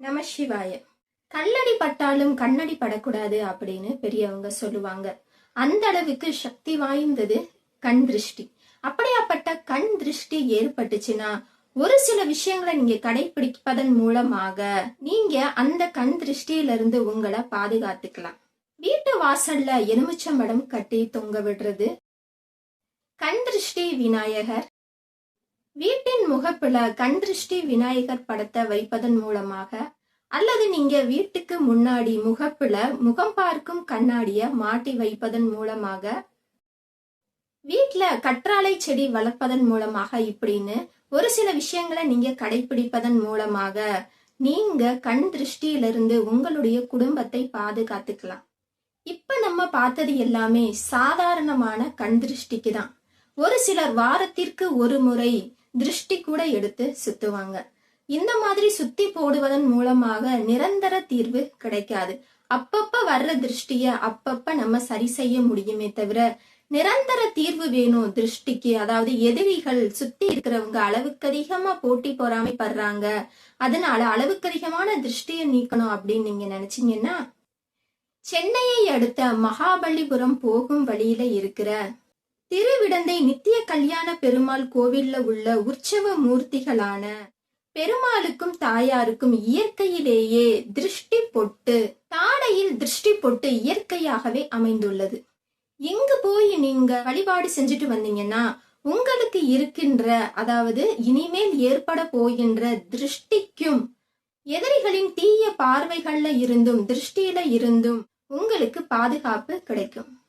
நம சிவாய. கல்லடி பட்டாலும் கண்ணடி படக்கூடாது அப்படின்னு பெரியவங்க சொல்லுவாங்க. அந்த அளவுக்கு சக்தி வாய்ந்தது கண் திருஷ்டி. அப்படியாப்பட்ட கண் திருஷ்டி ஏற்பட்டுச்சுன்னா ஒரு சில விஷயங்களை நீங்க கடைபிடிப்பதன் மூலமாக நீங்க அந்த கண் திருஷ்டியிலிருந்து உங்களை பாதுகாத்துக்கலாம். வீட்டு வாசல்ல எலுமிச்சம்படம் கட்டி தொங்க விடுறது. கண் திருஷ்டி விநாயகர் வீட்டின் முகப்புல கண் திருஷ்டி விநாயகர் படத்தை வைப்பதன் மூலமாக அல்லது நீங்க வீட்டுக்கு முன்னாடி முகப்புல முகம் பார்க்கும் கண்ணாடிய மாட்டி வைப்பதன் மூலமாக வீட்டுல கற்றாழை செடி வளர்ப்பதன் மூலமாக இப்படின்னு ஒரு சில விஷயங்களை நீங்க கடைபிடிப்பதன் மூலமாக நீங்க கண் திருஷ்டியிலிருந்து உங்களுடைய குடும்பத்தை பாதுகாத்துக்கலாம். இப்ப நம்ம பார்த்தது எல்லாமே சாதாரணமான கண் திருஷ்டிக்கு தான் ஒரு சிலர் வாரத்திற்கு ஒரு முறை திருஷ்டி கூட எடுத்து சுத்துவாங்க. இந்த மாதிரி சுத்தி போடுவதன் மூலமாக நிரந்தர தீர்வு கிடைக்காது. அப்பப்ப வர்ற திருஷ்டிய அப்பப்ப நம்ம சரி செய்ய முடியுமே தவிர நிரந்தர தீர்வு வேணும் திருஷ்டிக்கு. அதாவது எதிரிகள் சுத்தி இருக்கிறவங்க அளவுக்கு அதிகமா போட்டி பொறாமை படுறாங்க. அதனால அளவுக்கு அதிகமான திருஷ்டியை நீக்கணும் அப்படின்னு நீங்க நினைச்சீங்கன்னா சென்னையை அடுத்த மகாபலிபுரம் போகும் வழியில இருக்கிற திருவிடந்தை நித்திய கல்யாண பெருமாள் கோவில்ல உள்ள உற்சவ மூர்த்திகளான பெருமாளுக்கும் தாயாருக்கும் இயற்கையிலேயே திருஷ்டி பொட்டு தாடையில் திருஷ்டி பொட்டு இயற்கையாகவே அமைந்துள்ளது. இங்கு போய் நீங்க வழிபாடு செஞ்சுட்டு வந்தீங்கன்னா உங்களுக்கு இருக்கின்ற அதாவது இனிமேல் ஏற்பட போகின்ற திருஷ்டிக்கும் எதிரிகளின் தீய பார்வைகள்ல இருந்தும் திருஷ்டியில இருந்தும் உங்களுக்கு பாதுகாப்பு கிடைக்கும்.